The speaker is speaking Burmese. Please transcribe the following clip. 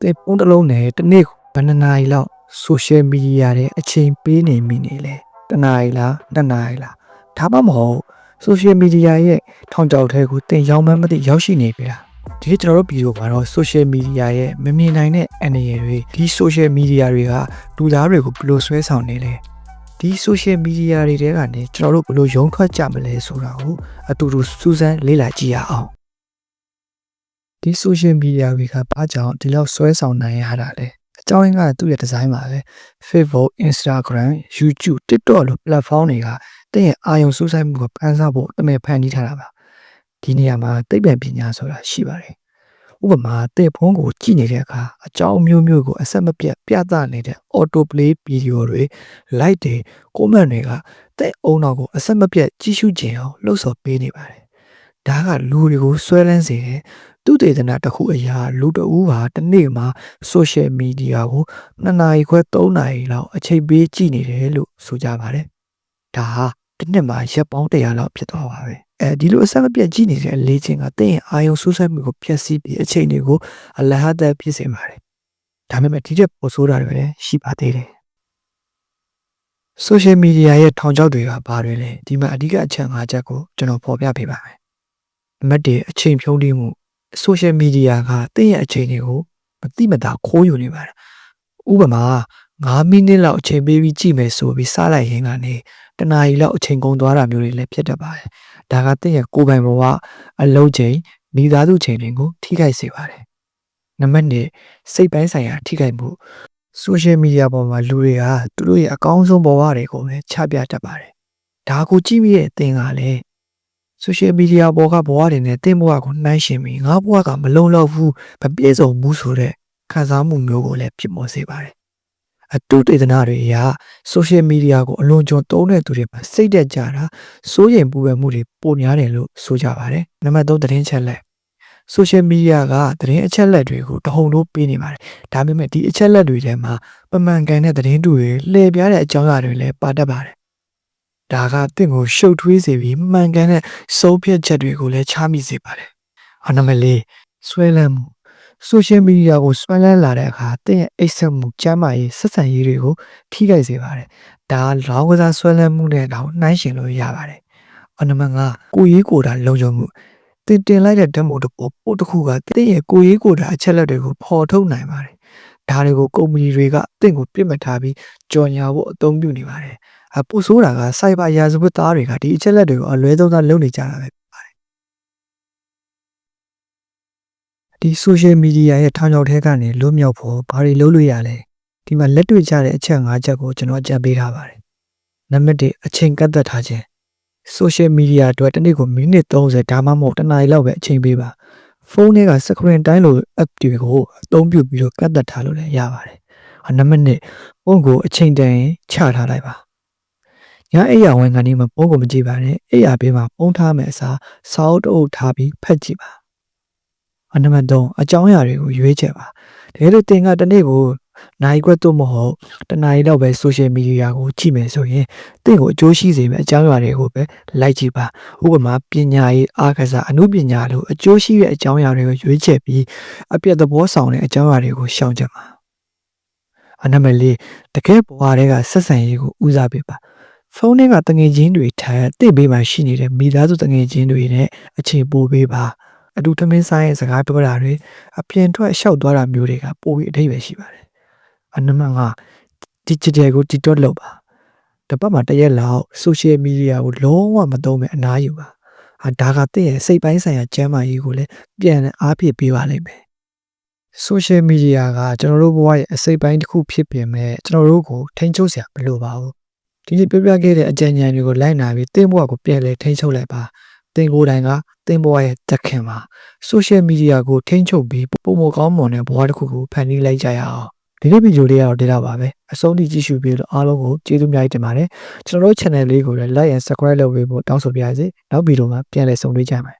သင်ဖုန်းတစ်လုံးနဲ့တစ်နေ့ကိုဘယ်နှစ်နာရီလောက် social media တွေအချိန်ပေးနေမိနေလဲတစ်နာရီလားနှစ်နာရီလားဒါမှမဟုတ် social media ရဲ့ထောင်ချောက်ထဲကိုသင်ရောက်မှန်းမသိရောက်ရှိနေပြီလားဒီနေ့ကျွန်တော်တို့ဗီဒီယိုမှာတော့ social media ရဲ့မမြင်နိုင်တဲ့အနေအရာတွေဒီ social media တွေကလူသားတွေကိုဘယ်လိုဆွဲဆောင်နေလဲဒီ social media တွေတဲကနေကျွန်တော်တို့ဘယ်လိုရုံထွက်ကြမလဲဆိုတာကိုအတူတူစူးစမ်းလေ့လာကြည့်ရအောင် ဒီ social media တွေကဘာကြောင့်ဒီလောက်ဆွဲဆောင်နိုင်ရတာလဲအကြောင်းရင်းကသူ့ရဲ့ design ပါပဲ Facebook Instagram YouTube TikTok လို platform တွေကတင့်ရဲ့အာရုံစူးစိုက်မှုကိုပန်းစားဖို့တမင်ဖန်တီးထားတာပါဒီနေရာမှာသိပ္ပံပညာဆိုတာရှိပါတယ်ဥပမာတဲ့ဖုန်းကိုကြည့်နေတဲ့အခါအကြောင်းမျိုးမျိုးကိုအဆက်မပြတ်ပြသနေတဲ့ auto play video တွေ like တွေ comment တွေကတဲ့အုံနောက်ကိုအဆက်မပြတ်ကြည့်ရှုခြင်းအောင်လှုပ်ဆော်ပေးနေပါတယ်ဒါကလူတွေကိုဆွဲလန်းစေတယ် သူတေသနာတစ်ခုအရာလူတအူးဟာတစ်နေ့မှာ social media ကို2နာရီခွဲ3နာရီလောက်အချိန်ပေးကြည့်နေတယ်လို့ဆိုကြပါတယ်ဒါဟာတစ်နှစ်မှာရက်ပေါင်း100လောက်ဖြစ်သွားပါပဲအဲဒီလိုအဆက်မပြတ်ကြည့်နေတဲ့အလေးချင်းကတင့်ရဲ့အာယုံစူးစိုက်မှုကိုဖျက်ဆီးပြီးအချိန်တွေကိုအလဟတ်သက်ဖြစ်စေပါတယ်ဒါပေမဲ့ဒီချက်ပိုဆိုးတာတွေလည်းရှိပါသေးတယ် social media ရဲ့ထောင်ချောက်တွေကဘာတွေလဲဒီမှာအဓိကအချက်၅ချက်ကိုကျွန်တော်ဖော်ပြပေးပါမယ်နံပါတ်1အချိန်ဖြုံးတိမှု social media ကတင့်ရဲ့အချိန်တွေကိုမတိမတာခိုးယူနေပါတယ်ဥပမာ9မိနစ်လောက်အချိန်ပေးပြီးကြည့်မယ်ဆိုပြီးစလိုက်ရင်ကနေတနာရီလောက်အချိန်ကုန်သွားတာမျိုးတွေလည်းဖြစ်တတ်ပါတယ်ဒါကတင့်ရဲ့ကိုယ်ပိုင်ဘဝအလုံးချိန်မိသားစုချိန်တွေကိုထိခိုက်စေပါတယ်နံပါတ်2စိတ်ပိုင်းဆိုင်ရာထိခိုက်မှု social media ပေါ်မှာလူတွေကသူတို့ရဲ့အကောင်းဆုံးဘဝတွေကိုပဲချပြတတ်ပါတယ်ဒါကိုကြည့်မိတဲ့အသင်ကလည်း social media ပေါ်ကဘဝတွေနဲ့သင်ဘဝကိုနှိုင်းယှဉ်ပြီးငါဘဝကမလုံလောက်ဘူးမပြည့်စုံဘူးဆိုတဲ့ခံစားမှုမျိုးကိုလည်းဖြစ်ပေါ်စေပါတယ်အတုတေသနာတွေအရ social media ကိုအလွန်ကျွံသုံးတဲ့သူတွေမှာစိတ်တက်ကြတာစိုးရိမ်ပူပန်မှုတွေပိုများတယ်လို့ဆိုကြပါတယ်နံပါတ်3သတင်းချက်လက် social media ကသတင်းအချက်လက်တွေကိုတဟုန်ထိုးပေးနေပါတယ်ဒါပေမဲ့ဒီအချက်လက်တွေထဲမှာပမှန်ကန်တဲ့သတင်းတူတွေလှည့်ပြားတဲ့အကြောင်းအရာတွေလည်းပါတတ်ပါတယ် ဒါကတင့်ကိုရှုပ်ထွေးစေပြီးမှန်ကန်တဲ့စိုးဖြတ်ချက်တွေကိုလည်းချမိစေပါတယ်အနမလေးဆွဲလန်းမှု social media ကိုဆွဲလန်းလာတဲ့အခါတင့်ရဲ့အိတ်ဆက်မှုကျမ်းမာရေးဆက်ဆံရေးတွေကိုထိခိုက်စေပါတယ်ဒါလောင်းကစားဆွဲလန်းမှုနဲ့တောင်နှိုင်းယှဉ်လို့ရပါတယ်အနမငါကိုရေးကိုတာလုံခြုံမှုတင်တင်လိုက်တဲ့ဓာတ်ပုံတစ်ပုတ်ပို့တစ်ခုကတင့်ရဲ့ကိုရေးကိုတာအချက်လက်တွေကိုဖော်ထုတ်နိုင်ပါတယ်။ဒါတွေကိုကုမ္ပဏီတွေကတင့်ကိုပြစ်မှတ်ထားပြီးကြော်ညာဖို့အသုံးပြုနေပါတယ်။ အပို့ဆိုးတာကစိုက်ဘာရာဇဝတ်သားတွေကဒီအချက်လက်တွေကိုအလွဲသုံးစားလုပ်နေကြတာပဲဖြစ်ပါတယ်။ဒီ social media ရဲ့ထောင်ချောက်ထဲကနေလွတ်မြောက်ဖို့ဘာတွေလုပ်လို့ရလဲ။ဒီမှာလက်တွေ့ကြတဲ့အချက်၅ချက်ကိုကျွန်တော်အကြံပေးထားပါတယ်။နံပါတ်၁အချိန်ကန့်သက်ထားခြင်း social media အတွက်တစ်နေ့ကိုမိနစ်30ဒါမှမဟုတ်တစ်နာရီလောက်ပဲအချိန်ပေးပါဖုန်းထဲက screen time လို့ app တွေကိုအသုံးပြုပြီးတော့ကတ်သက်ထားလို့လည်းရပါတယ်အနံပါတ်1ဖုန်းကိုအချိန်တန်ရင်ချထားလိုက်ပါ ညအိယာဝန်ကနေမှဖုန်းကိုမကြည့်ပါနဲ့အိယာဘေးမှာဖုန်းထားမယ်အစားစာအုပ်တစ်အုပ်ထားပြီးဖတ်ကြည့်ပါအနံပါတ်3အကြောင်းအရာတွေကိုရွေးချယ်ပါတကယ်လို့တင်ကတစ်နေ့ကိုနိုင်ခွက်တော့မဟုတ်တနားရီတော့ပဲ social media ကိုကြည့်မယ်ဆိုရင်တင့်ကိုအကျိုးရှိစေမယ့်အကြောင်းအရာတွေကိုပဲလိုက်ကြည့်ပါဥပမာပညာရေးအားကစားအမှုပညာလိုအကျိုးရှိတဲ့အကြောင်းအရာတွေကိုရွေးချယ်ပြီးအပြတ်သဘောဆောင်တဲ့အကြောင်းအရာတွေကိုရှောင်ကြပါအနံပါတ်၄တကယ်ဘဝတွေကဆက်ဆံရေးကိုဦးစားပေးပါ ဖုန်းထဲကတငယ်ချင်းတွေထက်တင့်ဘေးမှာရှိနေတဲ့မိသားစုတငယ်ချင်းတွေနဲ့အချိန်ပိုပေးပါအတူသမင်းဆိုင်ရဲ့စကားပြောတာတွေအပြင်ထွက်လျှောက်သွားတာမျိုးတွေကပိုပြီးအထိပ္ပယ်ရှိပါတယ်အနံပါတ်၅ digital ကို detox လုပ်ပါတစ်ပတ်မှာတစ်ရက်လောက် social media ကိုလုံးဝမသုံးမဲ့အနားယူပါဟာဒါကတင့်ရဲ့စိတ်ပိုင်းဆိုင်ရာကျန်းမာရေးကိုလည်းပြန်အားဖြစ်ပေးပါလိမ့်မယ် social media ကကျွန်တော်တို့ဘဝရဲ့အစိတ်ပိုင်းတစ်ခုဖြစ်ပြင်မဲ့ကျွန်တော်တို့ကိုထိန်းချုပ်စရာမလိုပါဘူး ဒီနေ့ပြောပြခဲ့တဲ့အကြံဉာဏ်တွေကိုလိုက်နာပြီးတင့်ဘဝကိုပြန်လဲထိန်းချုပ်လိုက်ပါတင်ကိုယ်တိုင်ကတင်ဘဝရဲ့တက်ခင်မှာ social media ကိုထိန်းချုပ်ပြီးပုံမကောင်းမွန်တဲ့ဘဝတစ်ခုကိုဖန်တီးလိုက်ကြရအောင်ဒီနေ့ဗီဒီယိုလေးကတော့ဒီလောက်ပါပဲအဆုံးထိကြည့်ရှုပြီးတော့အားလုံးကိုကျေးဇူးများတင်ပါတယ်ကျွန်တော်တို့ channel လေးကိုလည်း like and subscribe လုပ်ပေးဖို့တောင်းဆိုပါရစေနောက်ဗီဒီယိုမှာပြန်လည်ဆုံတွေ့ကြမယ်